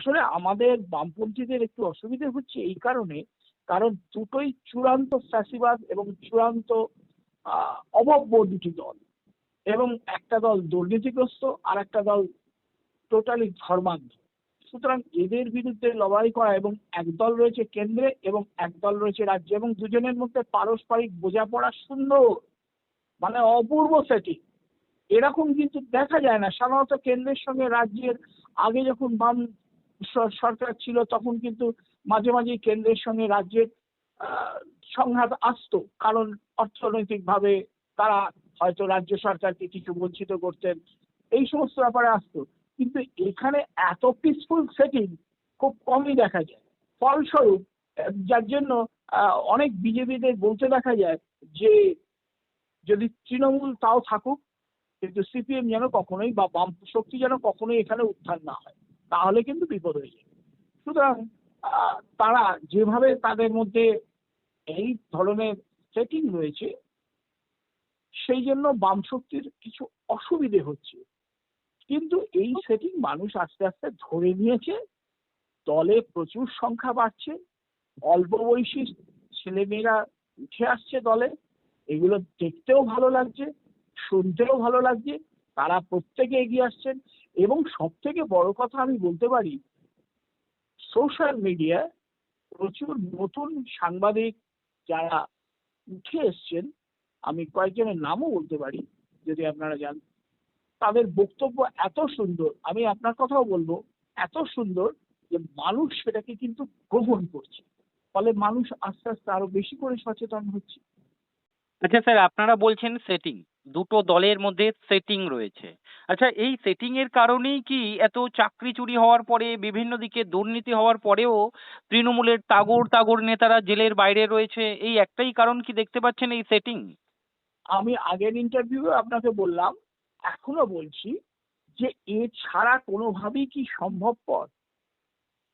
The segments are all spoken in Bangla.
আসলে আমাদের বামপন্থীদের একটু অসুবিধে হচ্ছে এই কারণে, কারণ দুটোই চূড়ান্ত ফ্যাসিবাদ এবং চূড়ান্ত অভব্য দুটি দল। এবং একটা দল দুর্নীতিগ্রস্ত আর একটা দল টোটালি ধর্মান্ধ। সুতরাং এদের বিরুদ্ধে লড়াই করা এবং একদল রয়েছে কেন্দ্রে এবং একদল রয়েছে রাজ্যে এবং দুজনের মধ্যে পারস্পরিক বোঝাপড়া সুন্দর মানে অপূর্ব সেটি এরকম কিন্তু দেখা যায় না। সাধারণত কেন্দ্রের সঙ্গে রাজ্যের আগে যখন বাম সরকার ছিল, তখন কিন্তু মাঝে মাঝে কেন্দ্রের সঙ্গে রাজ্যের সংঘাত আসতো। কারণ অর্থনৈতিকভাবে তারা হয়তো রাজ্য সরকারকে কিছু বঞ্চিত করতেন। এই সমস্ত ব্যাপারে আসতো। কিন্তু এখানে এত পিসফুল সেটিং খুব কমই দেখা যায়। ফলস্বরূপ যার জন্য অনেক বিজেপিদের বলতে দেখা যায় যে, যদি তৃণমূল তাও থাকুক, কিন্তু সিপিএম যেন কখনোই বা বাম শক্তি যেন কখনোই এখানে উত্থান না হয়। তাহলে কিন্তু বিপদ হয়ে যাবে সুতরাং তারা যেভাবে তাদের মধ্যে এই ধরনের সেটিং রয়েছে, সেই জন্য বাম শক্তির কিছু অসুবিধে হচ্ছে। কিন্তু এই সেটিং মানুষ আস্তে আস্তে ধরে নিয়েছে, দলে প্রচুর সংখ্যা বাড়ছে, অল্প বয়সী ছেলেমেয়েরা উঠে আসছে দলে, এগুলো দেখতেও ভালো লাগছে, শুনতেও ভালো লাগছে, তারা প্রত্যেকে এগিয়ে আসছেন। এবং সব থেকে বড় কথা আমি বলতে পারি সোশ্যাল মিডিয়া প্রচুর নতুন সাংবাদিক যারা উঠে এসছেন, আমি কয়েকজনের নামও বলতে পারি, যদি আপনারা জান তাদের বক্তব্য এত সুন্দর, আমি আপনার কথাও বলব, এত সুন্দর যে মানুষ সেটাকে কিন্তু গ্রহণ করছে, ফলে মানুষ আস্তে আস্তে আরও বেশি করে সচেতন হচ্ছে। আচ্ছা স্যার, আপনারা বলছেন সেটিং দুটো দলের মধ্যে সেটিং রয়েছে। আচ্ছা এই সেটিং এর কারণেই কি এত চাকরি চুরি হওয়ার পরে, বিভিন্ন দিকে দুর্নীতি হওয়ার পরেও তৃণমূলের তাগড় তাগড় নেতারা জেলের বাইরে রয়েছে? এই একটাই কারণ কি দেখতে পাচ্ছেন এই সেটিং আমি আগের ইন্টারভিউ আপনাকে বললাম, এখনও বলছি যে এ ছাড়া কোনোভাবেই কি সম্ভবপর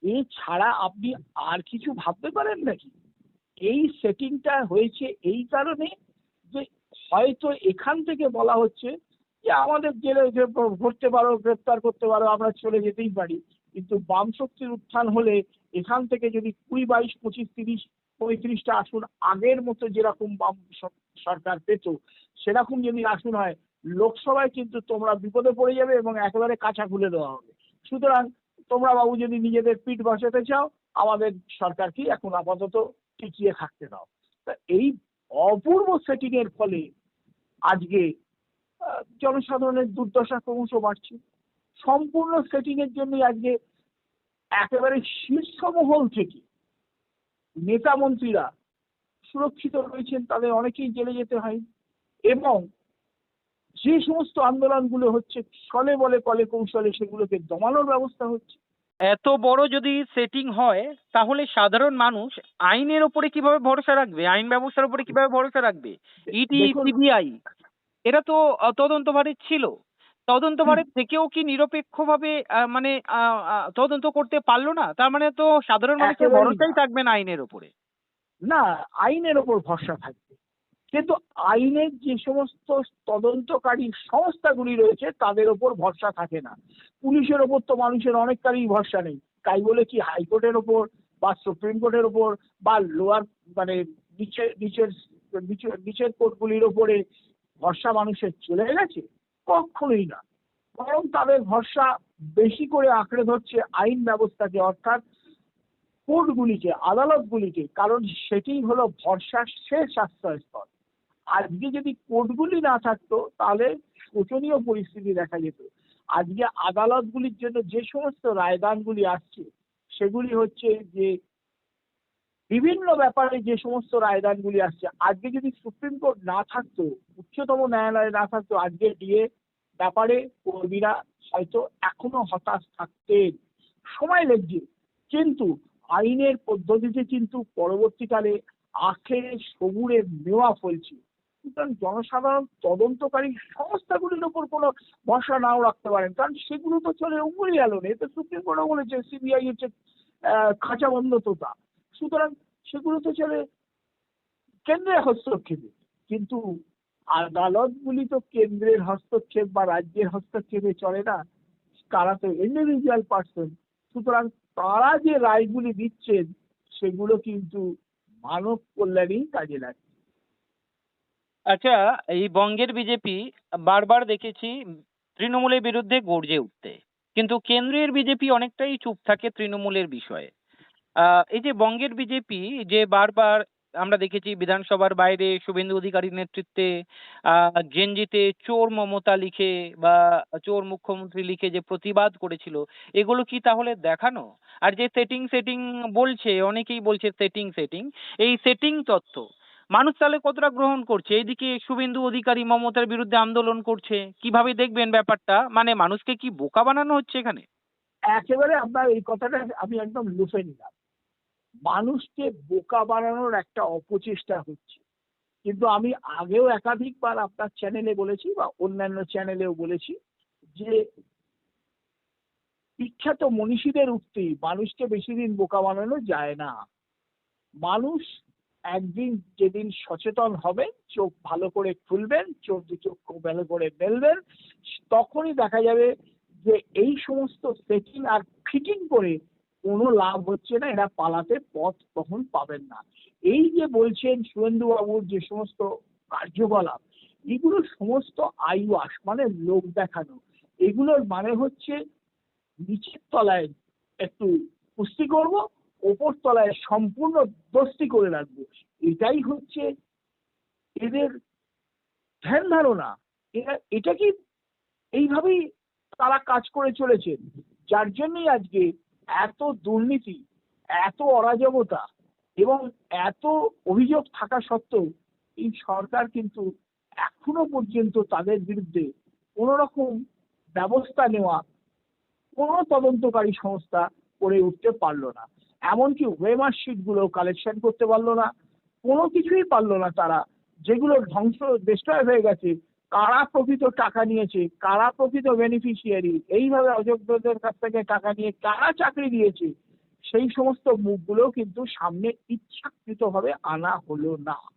এ ছাড়া আপনি আর কিছু ভাবতে পারেন নাকি? এই সেটিংটা হয়েছে এই কারণে হয়তো এখান থেকে বলা হচ্ছে যে আমাদের জেলে ধরতে পারো, গ্রেপ্তার করতে পারো, আমরা চলে যেতেই পারি। কিন্তু বাম শক্তির উত্থান হলে এখান থেকে যদি কুড়ি, বাইশ, পঁচিশ, তিরিশ, পঁয়ত্রিশটা আসন আগের মতো যেরকম বাম সরকার পেত, সেরকম যদি আসন হয়, লোকসভায় কিন্তু তোমরা বিপদে পড়ে যাবে এবং একেবারে কাঁচা খুলে দেওয়া হবে। সুতরাং তোমরা বাবু যদি নিজেদের পিঠ বসাতে চাও, আমাদের সরকারকে এখন আপাতত টিকিয়ে থাকতে দাও। তা এই অপূর্ব সেটিং এর ফলে আজকে জনসাধারণের দুর্দশা ক্রমশ বাড়ছে। সম্পূর্ণ সেটিং এর জন্যই আজকে একেবারে শীর্ষ মহল থেকে নেতা মন্ত্রীরা সুরক্ষিত রয়েছেন, তাদের অনেকেই জেলে যেতে হয়। এবং যে সমস্ত আন্দোলনগুলো হচ্ছে, ছলে বলে কলে কৌশলে সেগুলোকে দমানোর ব্যবস্থা হচ্ছে। এত বড় যদি সেটিং হয় তাহলে সাধারণ মানুষ আইনের ওপরে কীভাবে ভরসা রাখবে? আইন ব্যবস্থার উপরে কীভাবে ভরসা রাখবে? ইডি সিবিআই এরা তো তদন্তভারে ছিল। তদন্তভারে থেকেও কি নিরপেক্ষভাবে মানে তদন্ত করতে পারল না? তার মানে তো সাধারণ মানুষের ভরসাই থাকবে না আইনের ওপরে না আইনের ওপর ভরসা থাকবে। কিন্তু আইনের যে সমস্ত তদন্তকারী সংস্থাগুলি রয়েছে তাদের ওপর ভরসা থাকে না। পুলিশের ওপর তো মানুষের অনেকটারই ভরসা নেই। তাই বলে কি হাইকোর্টের ওপর বা সুপ্রিম কোর্টের ওপর বা লোয়ার মানে নিচের কোর্টগুলির ওপরে ভরসা মানুষের চলে গেছে? কখনোই না। বরং তাদের ভরসা বেশি করে আঁকড়ে ধরছে আইন ব্যবস্থাকে, অর্থাৎ কোর্টগুলিকে, আদালতগুলিকে, কারণ সেটিই হলো ভরসার শেষ আশ্রয়স্থল। আজকে যদি কোর্টগুলি না থাকতো, তাহলে শোচনীয় পরিস্থিতি দেখা যেত। আজকে আদালতগুলির জন্য যে সমস্ত রায়দানগুলি আসছে, সেগুলি হচ্ছে যে বিভিন্ন ব্যাপারে যে সমস্ত রায়দানগুলি আসছে, আজকে যদি সুপ্রিম কোর্ট না থাকতো, উচ্চতম ন্যায়ালয় না থাকতো, আজকে দিয়ে ব্যাপারে কর্মীরা হয়তো এখনও হতাশ থাকতেন। সময় লাগছে, কিন্তু আইনের পদ্ধতিতে কিন্তু পরবর্তীকালে আখে সবুরে মেওয়া ফলছে। সুতরাং জনসাধারণ তদন্তকারী সংস্থাগুলির উপর কোনো ভরসা নাও রাখতে পারেন। কারণ সেগুলো তো চলে উঙ্গুলি আলোনে তো সুপ্রিম কোর্টও বলেছে সিবিআই হচ্ছে খাঁচা বন্ধ সুতরাং সেগুলো তো চলে কেন্দ্রের হস্তক্ষেপে। কিন্তু আদালতগুলি তো কেন্দ্রের হস্তক্ষেপ বা রাজ্যের হস্তক্ষেপে চলে না। তারা তো ইন্ডিভিজুয়াল পার্সন সুতরাং তারা যে রায়গুলি দিচ্ছেন, সেগুলো কিন্তু মানব কল্যাণেই কাজে লাগে আচ্ছা এই বঙ্গের বিজেপি বারবার দেখেছি তৃণমূলের বিরুদ্ধে গর্জে উঠতে। কিন্তু কেন্দ্রের বিজেপি অনেকটাই চুপ থাকে তৃণমূলের বিষয়ে। আহ, এই যে বঙ্গের বিজেপি যে বারবার আমরা দেখেছি বিধানসভার বাইরে শুভেন্দু অধিকারীর নেতৃত্বে আহ গেঞ্জিতে চোর মমতা লিখে বা চোর মুখ্যমন্ত্রী লিখে যে প্রতিবাদ করেছিল এগুলো কি তাহলে দেখানো? আর যে সেটিং সেটিং বলছে অনেকেই বলছে সেটিং সেটিং এই সেটিং তত্ত্ব মানুষ তাহলে কতটা গ্রহণ করছে? এইদিকে শুভেন্দু অধিকারী মমতার বিরুদ্ধে আন্দোলন করছে। কীভাবে দেখবেন ব্যাপারটা? মানে মানুষকে কি বোকা বানানো হচ্ছে এখানে? একেবারে আপনার এই কথাটা আমি একদম লুফে নিলাম। মানুষকে বোকা বানানোর একটা অপচেষ্টা হচ্ছে। কিন্তু আমি আগেও একাধিকবার আপনার চ্যানেলে বলেছি বা অন্যান্য চ্যানেলেও বলেছি যে বিখ্যাত মনীষীদের উক্তি, মানুষকে বেশি দিন বোকা বানানো যায় না। মানুষ একদিন যেদিন সচেতন হবেন, চোখ ভালো করে খুলবেন চোখ দু চোখ ভালো করে মেলবেন, তখনই দেখা যাবে যে এই সমস্ত সেটিং আর ফিটিং করে কোনো লাভ হচ্ছে না, এরা পালাতে পথ তখন পাবেন না। এই যে বলছেন সুরেন্দু বাবুর যে সমস্ত কার্যকলাপ, এগুলো সমস্ত আইওয়াস মানে লোক দেখানো, এগুলোর মানে হচ্ছে নিচের তলায় একটু কুস্তি করব ওপর তলায় সম্পূর্ণ দোস্তি করে রাখব। এটাই হচ্ছে এদের ধ্যান ধারণা। এরা এটা কি এইভাবেই তারা কাজ করে চলেছেন যার জন্যই আজকে এত দুর্নীতি, এত অরাজকতা এবং এত অভিযোগ থাকা সত্ত্বেও এই সরকার কিন্তু এখনও পর্যন্ত তাদের বিরুদ্ধে কোনো রকম ব্যবস্থা নেওয়া, কোনো তদন্তকারী সংস্থা করে উঠতে পারল না। এমনকি ওয়েমার্কশিটগুলো কালেকশন করতে পারল না। কোনো কিছুই পারল না তারা। যেগুলো ধ্বংস ডিস্ট্রয় হয়ে গেছে, কারা প্রকৃত টাকা নিয়েছে, কারা প্রকৃত বেনিফিশিয়ারি এইভাবে অযোগ্যদের কাছ থেকে টাকা নিয়ে কারা চাকরি দিয়েছে, সেই সমস্ত মুখগুলো কিন্তু সামনে ইচ্ছাকৃতভাবে আনা হলো না।